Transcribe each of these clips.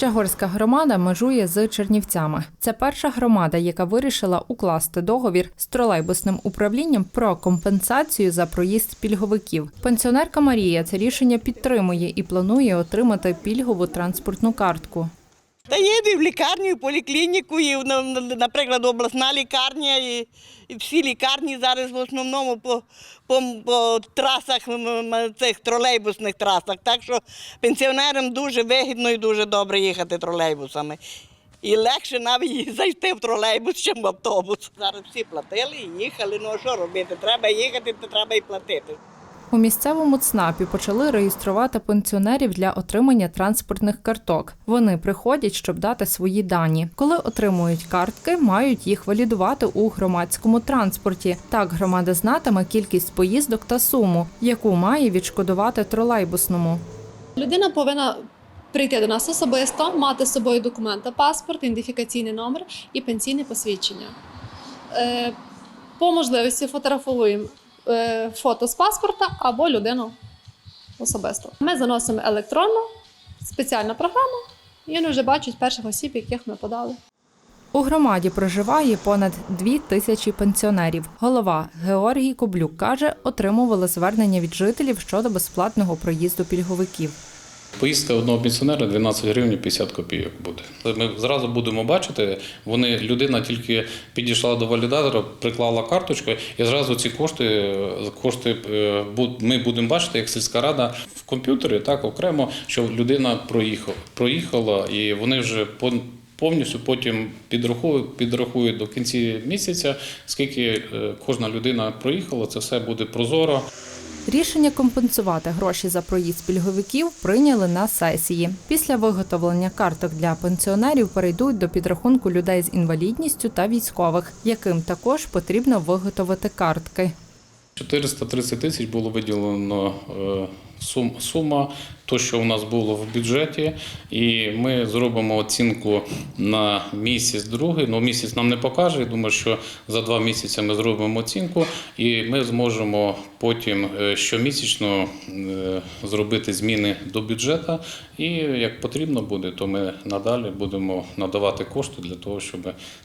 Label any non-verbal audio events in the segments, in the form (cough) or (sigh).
Чагорська громада межує з Чернівцями. Це перша громада, яка вирішила укласти договір з тролейбусним управлінням про компенсацію за проїзд пільговиків. Пенсіонерка Марія це рішення підтримує і планує отримати пільгову транспортну картку. Та їде в лікарню, і в поліклініку, і, на- на- наприклад, обласна лікарня, і, і всі лікарні зараз в основному по, по, по трасах, цих тролейбусних трасах. Так що пенсіонерам дуже вигідно і дуже добре їхати тролейбусами. І легше навіть (laughs) зайти в тролейбус, ніж в автобус. Зараз всі платили і їхали. Ну а що робити? Треба їхати, то треба і платити. У місцевому ЦНАПі почали реєструвати пенсіонерів для отримання транспортних карток. Вони приходять, щоб дати свої дані. Коли отримують картки, мають їх валідувати у громадському транспорті. Так громада знатиме кількість поїздок та суму, яку має відшкодувати тролейбусному. Людина повинна прийти до нас особисто, мати з собою документи, паспорт, ідентифікаційний номер і пенсійне посвідчення. Е, По можливості фотографуємо фото з паспорта або людину особисто. Ми заносимо електронно, спеціальна програма, і вони вже бачать перших осіб, яких ми подали. У громаді проживає понад дві тисячі пенсіонерів. Голова Георгій Коблюк каже, отримували звернення від жителів щодо безплатного проїзду пільговиків. Поїздка одного пенсіонера 12 гривень 50 копійок буде. Ми зразу будемо бачити, вони людина тільки підійшла до валідатора, приклала карточку, і зразу ці кошти, кошти е, ми будемо бачити, як сільська рада в комп'ютері так окремо, що людина проїхала, проїхала, і вони вже по- повністю потім підрахують, підрахують до кінці місяця, скільки е, кожна людина проїхала. Це все буде прозоро. Рішення компенсувати гроші за проїзд пільговиків прийняли на сесії. Після виготовлення карток для пенсіонерів перейдуть до підрахунку людей з інвалідністю та військових, яким також потрібно виготовити картки. 430 тисяч було виділено е, сума, то, що у нас було в бюджеті, і ми зробимо оцінку на місяць другий. Ну, місяць нам не покаже. Думаю, що за два місяці ми зробимо оцінку, і ми зможемо потім е, щомісячно е, зробити зміни до бюджету. І як потрібно буде, то ми надалі будемо надавати кошти для того, щоб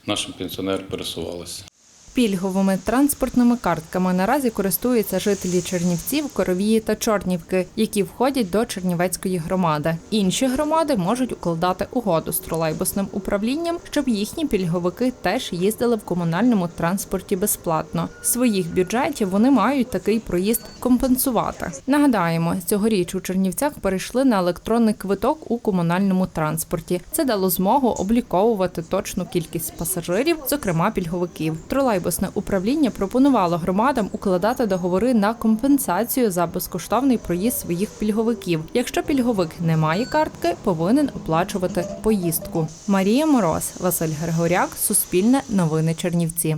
наші пенсіонери пересувалися. Пільговими транспортними картками наразі користуються жителі Чернівців, Коровії та Чорнівки, які входять до Чернівецької громади. Інші громади можуть укладати угоду з тролейбусним управлінням, щоб їхні пільговики теж їздили в комунальному транспорті безплатно. Своїх бюджетів вони мають такий проїзд компенсувати. Нагадаємо, цьогоріч у Чернівцях перейшли на електронний квиток у комунальному транспорті. Це дало змогу обліковувати точну кількість пасажирів, зокрема пільговиків. Тролейбусне управління пропонувало громадам укладати договори на компенсацію за безкоштовний проїзд своїх пільговиків. Якщо пільговик не має картки, повинен оплачувати поїздку. Марія Мороз, Василь Григоряк, Суспільне новини Чернівці.